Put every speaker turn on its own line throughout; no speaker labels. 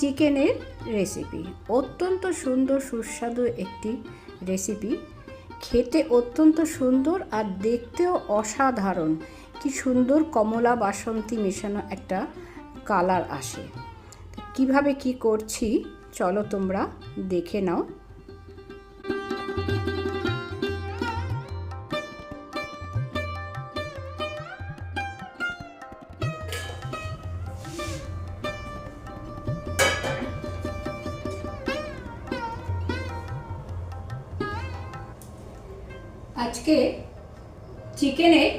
চিকেনের রেসিপি অত্যন্ত সুন্দর, সুস্বাদু একটি রেসিপি খেতে অত্যন্ত সুন্দর আর দেখতেও অসাধারণ। কি সুন্দর কমলা বাসন্তী মেশানো একটা কালার আসে। কীভাবে কি করছি, চলো তোমরা দেখে নাও। চিকেনের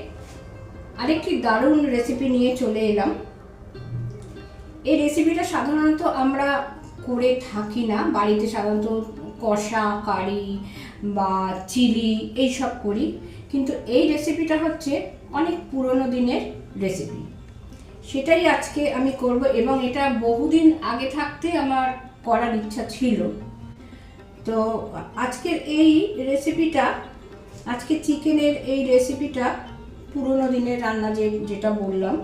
আরেকটি দারুণ রেসিপি নিয়ে চলে এলাম। এই রেসিপিটা সাধারণত আমরা করে থাকি না। বাড়িতে সাধারণত কষা, কারি বা চিলি এইসব করি। কিন্তু এই রেসিপিটা হচ্ছে অনেক পুরনো দিনের রেসিপি সেটাই আজকে আমি করব এবং এটা বহুদিন আগে থাকতে আমার করার ইচ্ছা ছিল। তো আজকের এই রেসিপিটা আজকে চিকেনের এই রেসিপিটা পুরনো দিনের রান্না যে, যেটা বললাম।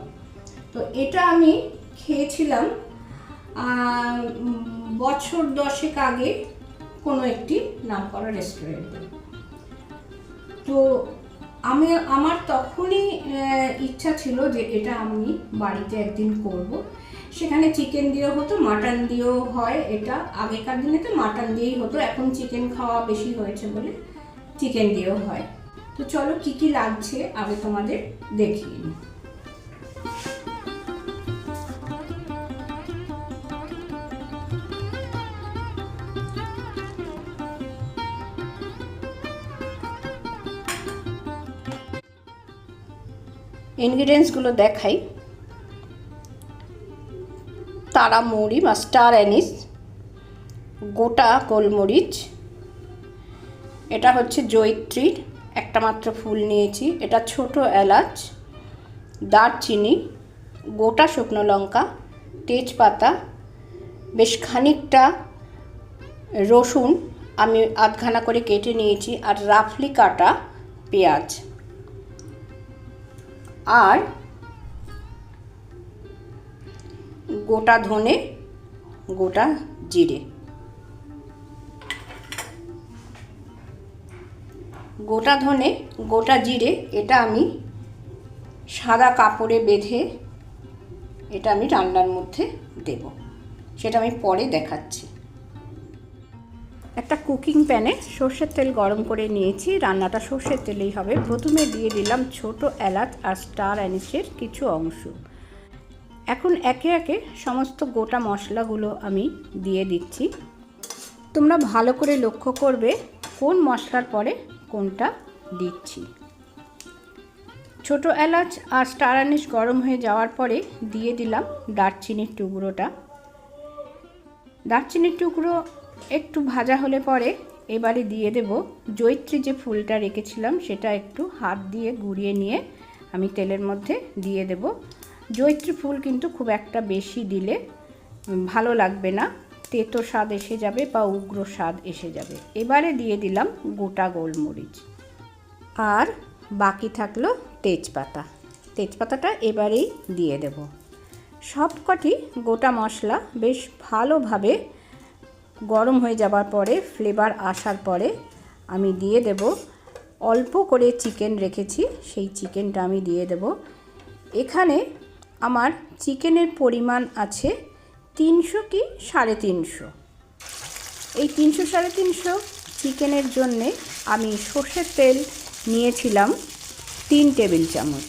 তো এটা আমি খেয়েছিলাম বছর দশেক আগে কোনো একটি নামকরা রেস্টুরেন্টে তো আমি, আমার তখনই ইচ্ছা ছিল যে এটা আমি বাড়িতে একদিন করব। সেখানে চিকেন দিয়েও হতো, মাটন দিয়েও হয় এটা। আগেকার দিনে তো মাটন দিয়েই হতো, এখন চিকেন খাওয়া বেশি হয়েছে বলে। চিকেন দিয়েও হয়। তো চলো কি কি লাগছে আমি তোমাদের দেখিয়ে নিই। ইনগ্রিডিয়েন্টসগুলো দেখাই। তারা মৌরি বা স্টার অ্যানিস গোটা গোলমরিচ এটা হচ্ছে জয়িত্রীর, একটা মাত্র ফুল নিয়েছি। এটা ছোট এলাচ, দারচিনি, গোটা শুকনো লঙ্কা, তেজপাতা, বেশ খানিকটা রসুন, আমি আধখানা করে কেটে নিয়েছি, আর রাফলি কাটা পেঁয়াজ। আর গোটা ধনে, গোটা জিরে। গোটা ধনে, গোটা জিরে, এটা আমি সাদা কাপড়ে বেঁধে এটা আমি রান্নার মধ্যে দেব। সেটা আমি পরে দেখাচ্ছি। একটা কুকিং প্যানে সর্ষের তেল গরম করে নিয়েছি। রান্নাটা সর্ষের তেলেই হবে। প্রথমে দিয়ে দিলাম ছোট এলাচ আর স্টার অ্যানিসের কিছু অংশ। এখন একে একে সমস্ত গোটা মশলাগুলো আমি দিয়ে দিচ্ছি। তোমরা ভালো করে লক্ষ্য করবে কোন মশলার পরে কোনটা দিচ্ছি? ছোট এলাচ আর স্টার আনিস গরম হয়ে যাওয়ার পরে দিয়ে দিলাম দারচিনির টুকরোটা। দারচিনির টুকরো একটু ভাজা হলে পরে এবারে দিয়ে দেব জৈত্রী যে ফুলটা রেখেছিলাম সেটা একটু হাত দিয়ে গুঁড়িয়ে নিয়ে আমি তেলের মধ্যে দিয়ে দেব। জৈত্রী ফুল কিন্তু খুব একটা বেশি দিলে ভালো লাগবে না। তেতো স্বাদ এসে যাবে বা উগ্র স্বাদ এসে যাবে। এবারে দিয়ে দিলাম গোটা গোলমরিচ। আর বাকি থাকল তেজপাতা। তেজপাতাটা এবারেই দিয়ে দেব। সবকটি গোটা মশলা বেশ ভালোভাবে গরম হয়ে যাবার পরে ফ্লেভার আসার পরে আমি দিয়ে দেব, অল্প করে চিকেন রেখেছি, সেই চিকেনটা আমি দিয়ে দেব। এখানে আমার চিকেনের পরিমাণ আছে তিনশো কি? সাড়ে তিনশো। এই তিনশো সাড়ে তিনশো চিকেনের জন্যে আমি সর্ষের তেল নিয়েছিলাম তিন টেবিল চামচ।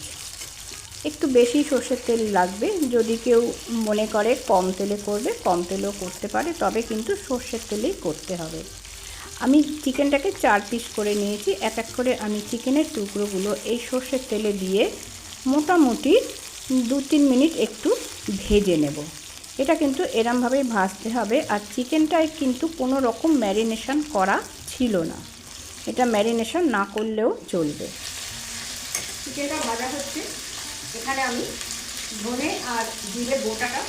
একটু বেশি সর্ষের তেল লাগবে, যদি কেউ মনে করে কম তেলে করবে, কম তেলেও করতে পারে, তবে কিন্তু সর্ষের তেলেই করতে হবে। আমি চিকেনটাকে চার পিস করে নিয়েছি, এক এক করে আমি চিকেনের টুকরোগুলো এই সর্ষের তেলে দিয়ে মোটামুটি দু তিন মিনিট একটু ভেজে নেব। এটা কিন্তু এরমভাবেই ভাজতে হবে আর চিকেনটায় কিন্তু কোনো রকম ম্যারিনেশন করা ছিল না। এটা ম্যারিনেশন না করলেও চলবে। চিকেনটা ভাজা হচ্ছে। এখানে আমি ধনে আর জিরে গোটাটা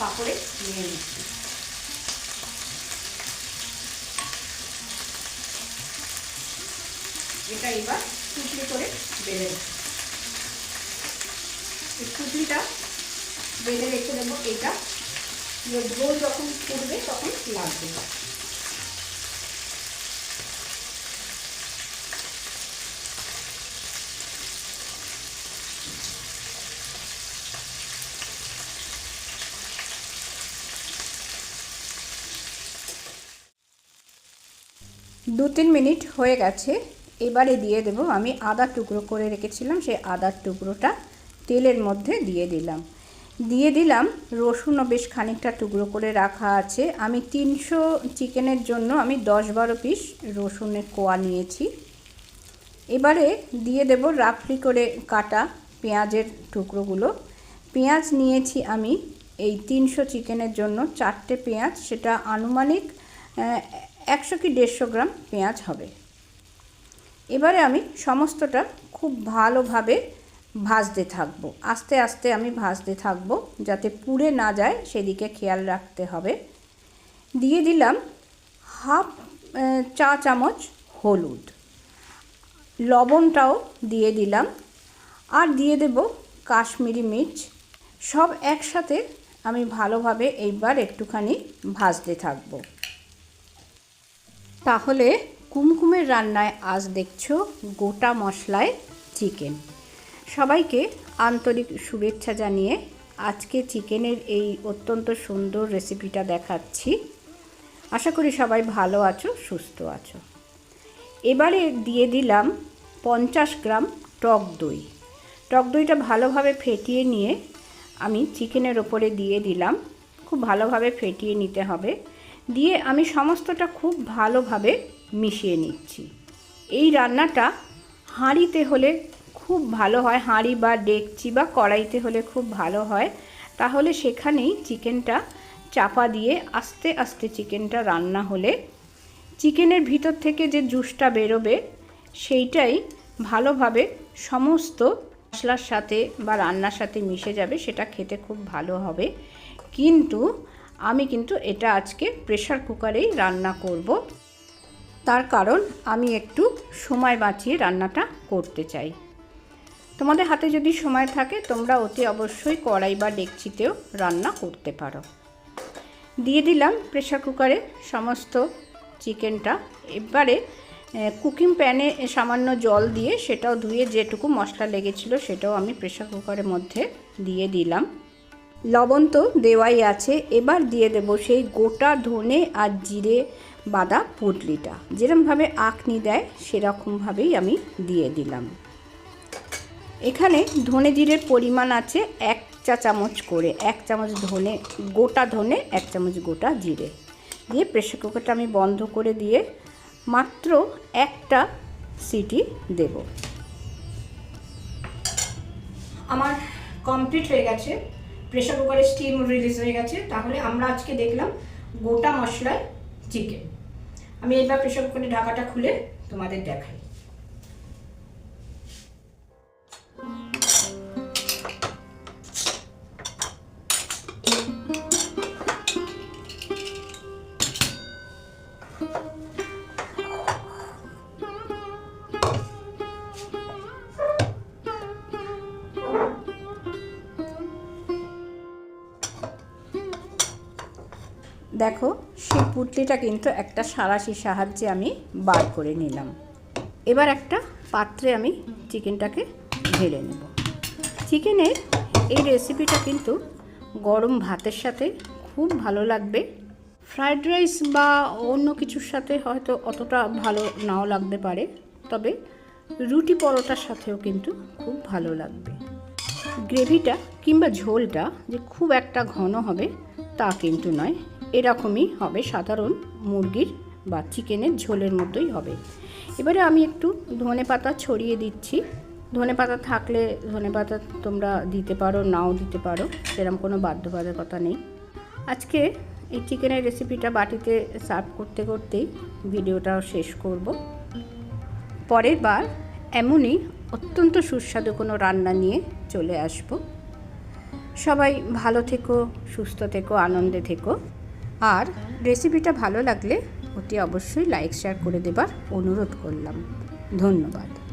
পাপড়ে নিয়ে নিচ্ছি। এটা এবার টুকলি করে বেলে দেবো টুকলিটা বেলে রেখে দেবো। এটা ঝোল যখন ফুটবে তখন লাগবে। দু তিন মিনিট হয়ে গেছে, এবারে দিয়ে দেব। আমি আদা টুকরো করে রেখেছিলাম, সেই আদার টুকরোটা তেলের মধ্যে দিয়ে দিলাম। দিয়ে দিলাম, রসুনও বেশ খানিকটা টুকরো করে রাখা আছে। আমি তিনশো চিকেনের জন্য আমি দশ বারো পিস রসুনের কোয়া নিয়েছি। এবারে দিয়ে দেব রাফলি করে কাটা পেঁয়াজের টুকরোগুলো। পেঁয়াজ নিয়েছি আমি এই তিনশো চিকেনের জন্য চারটে পেঁয়াজ, সেটা আনুমানিক একশো কি দেড়শো গ্রাম পেঁয়াজ হবে। এবারে আমি সমস্তটা খুব ভালোভাবে ভাজতে থাকব। আস্তে আস্তে আমি ভাজতে থাকব যাতে পুড়ে না যায়, সেদিকে খেয়াল রাখতে হবে। দিয়ে দিলাম হাফ চা চামচ হলুদ। লবণটাও দিয়ে দিলাম। আর দিয়ে দেব কাশ্মীরি মির্চ। সব একসাথে আমি ভালোভাবে এইবার একটুখানি ভাজতে থাকব। তাহলে কুমকুমের রান্নায় আজ দেখছ গোটা মশলায় চিকেন। সবাইকে আন্তরিক শুভেচ্ছা জানিয়ে আজকে চিকেনের এই অত্যন্ত সুন্দর রেসিপিটা দেখাচ্ছি। আশা করি সবাই ভালো আছো, সুস্থ আছো। এবারে দিয়ে দিলাম পঞ্চাশ গ্রাম টক দই। টক দইটা ভালোভাবে ফেটিয়ে নিয়ে আমি চিকেনের ওপরে দিয়ে দিলাম। খুব ভালোভাবে ফেটিয়ে নিতে হবে। দিয়ে আমি সমস্তটা খুব ভালোভাবে মিশিয়ে নিচ্ছি। এই রান্নাটা হাঁড়িতে হলে খুব ভালো হয়, হাঁড়ি বা ডেকচি বা কড়াইতে হলে খুব ভালো হয়। তাহলে সেখানেই চিকেনটা চাপা দিয়ে আস্তে আস্তে চিকেনটা রান্না হলে চিকেনের ভিতর থেকে যে জুসটা বেরোবে, সেইটাই ভালোভাবে সমস্ত মশলার সাথে বা রান্নার সাথে মিশে যাবে, সেটা খেতে খুব ভালো হবে। কিন্তু আমি কিন্তু এটা আজকে প্রেশার কুকারেই রান্না করব। তার কারণ আমি একটু সময় বাঁচিয়ে রান্নাটা করতে চাই। তোমাদের হাতে যদি সময় থাকে, তোমরা অতি অবশ্যই কড়াই বা ডেকচিতেও রান্না করতে পারো। দিয়ে দিলাম প্রেশার কুকারে সমস্ত চিকেনটা। এবারে কুকিং প্যানে সামান্য জল দিয়ে সেটাও ধুয়ে যেটুকু মশলা লেগেছিলো সেটাও আমি প্রেশার কুকারের মধ্যে দিয়ে দিলাম। লবণ তো দেওয়াই আছে। এবার দিয়ে দেব সেই গোটা ধনে আর জিরে বাদা পুটলিটা। যেরমভাবে আঁকনি দেয়, সেরকমভাবেই আমি দিয়ে দিলাম। এখানে ধনে জিরের পরিমাণ আছে এক চা চামচ করে, এক চামচ ধনে, গোটা ধনে, এক চামচ গোটা জিরে। দিয়ে প্রেশার কুকারটা আমি বন্ধ করে দিয়ে মাত্র একটা সিটি দেব। আমার কমপ্লিট হয়ে গেছে। প্রেশার কুকারে স্টিম রিলিজ হয়ে গেছে। তাহলে আমরা আজকে দেখলাম গোটা মশলায় চিকেন আমি এবার প্রেশার কুকারের ঢাকাটা খুলে তোমাদের দেখাই। দেখো, সেই পুটলিটা কিন্তু একটা সারাশির সাহায্যে আমি বার করে নিলাম। এবার একটা পাত্রে আমি চিকেনটাকে ঢেলে নেব। চিকেনের এই রেসিপিটা কিন্তু গরম ভাতের সাথে খুব ভালো লাগবে। ফ্রায়েড রাইস বা অন্য কিছুর সাথে হয়তো অতটা ভালো নাও লাগতে পারে, তবে রুটি পরোটার সাথেও কিন্তু খুব ভালো লাগবে। গ্রেভিটা কিংবা ঝোলটা যে খুব একটা ঘন হবে তা কিন্তু নয়। এরকমই হবে, সাধারণ মুরগির বা চিকেনের ঝোলের মতোই হবে। এবারে আমি একটু ধনে পাতা ছড়িয়ে দিচ্ছি। ধনে পাতা থাকলে ধনে পাতা তোমরা দিতে পারো, নাও দিতে পারো সেরকম কোনো বাধ্যবাধকতা নেই। আজকে এই চিকেনের রেসিপিটা বাটিতে সার্ভ করতে করতেই ভিডিওটাও শেষ করব। পরের বার এমনই অত্যন্ত সুস্বাদু কোনো রান্না নিয়ে চলে আসব। সবাই ভালো থেকো, সুস্থ থেকো, আনন্দে থেকো। আর রেসিপিটা ভালো লাগলে অতি অবশ্যই লাইক শেয়ার করে দেবার অনুরোধ করলাম। ধন্যবাদ।